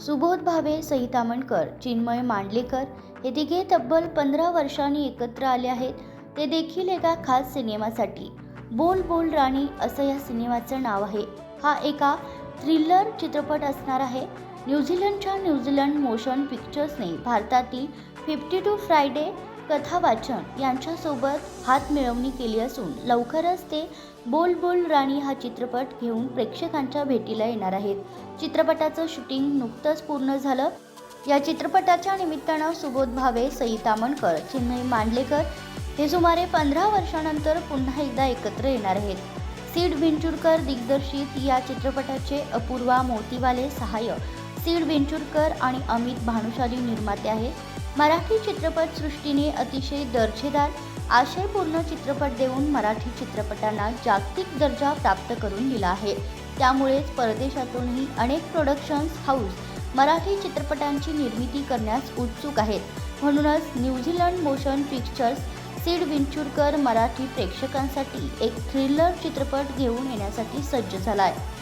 सुबोध भावे सई चिन्मय मांडलेकर हे तिघे तब्बल पंधरा वर्षांनी एकत्र आले आहेत. ते देखील एका खास सिनेमासाठी. बोल बोल राणी असं या सिनेमाचं नाव आहे. हा एका थ्रिलर चित्रपट असणार आहे. न्यूझीलंडच्या न्यूझीलंड मोशन पिक्चर्सने भारतातील फिफ्टी टू फ्रायडे कथा वाचन यांच्यासोबत हात मिळवणी केली असून लवकरच ते बोल बोल राणी हा चित्रपट घेऊन प्रेक्षकांच्या भेटीला येणार आहेत. चित्रपटाचं शूटिंग नुकतंच पूर्ण झालं. या चित्रपटाच्या निमित्तानं सुबोध भावे सई तामणकर चिन्मय मांडलेकर हे सुमारे पंधरा वर्षानंतर पुन्हा एकदा एकत्र येणार आहेत. सीड विंचुरकर दिग्दर्शित या चित्रपटाचे अपूर्वा मोतीवाले सहाय्य सीड वेंचुरकर आणि अमित भानुशाली निर्माते आहेत. मराठी चित्रपटसृष्टीने अतिशय दर्जेदार आशयपूर्ण चित्रपट देऊन मराठी चित्रपटांना जागतिक दर्जा प्राप्त करून दिला आहे. त्यामुळेच परदेशातूनही अनेक प्रोडक्शन्स हाऊस मराठी चित्रपटांची निर्मिती करण्यास उत्सुक आहेत. म्हणूनच New Zealand motion pictures seed Vinchurkar Marathi प्रेक्षकांसाठी एक थ्रिलर चित्रपट घेऊन येण्यासाठी सज्ज झाला आहे